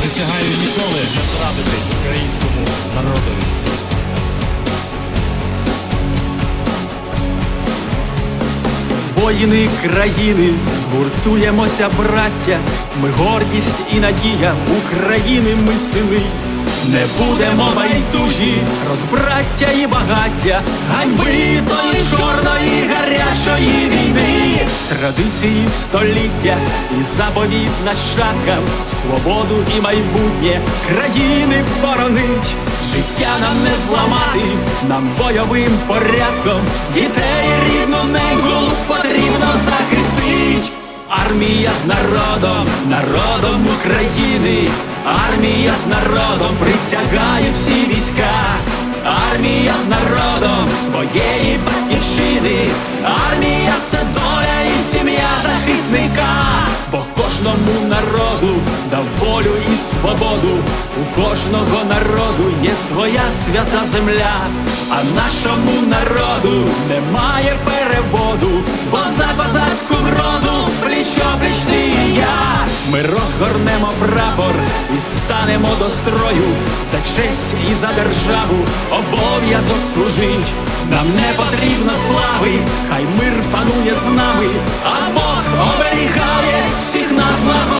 Присягаю ніколи не зрадити українському народові. Воїни країни, згуртуємося, браття, ми гордість і надія України, ми сини. Не будемо байдужі, розбраття і багаття, ганьби чорної гарячої війни, традиції століття і заповіт нащадкам, свободу і майбутнє країни боронить. Життя нам не зламати, нам бойовим порядком дітей рідну неньку потрібно захистить. Армія з народом, народом України, армія з народом присягає всі війська, армія з народом своєї батьківщини, армія волю і свободу, у кожного народу є своя свята земля, а нашому народу немає переводу, бо за козацьку вроду пліч-о-пліч ти і я. Ми розгорнемо прапор і станемо до строю за честь і за державу обов'язок служить. Нам не потрібно слави, хай мир панує з нами,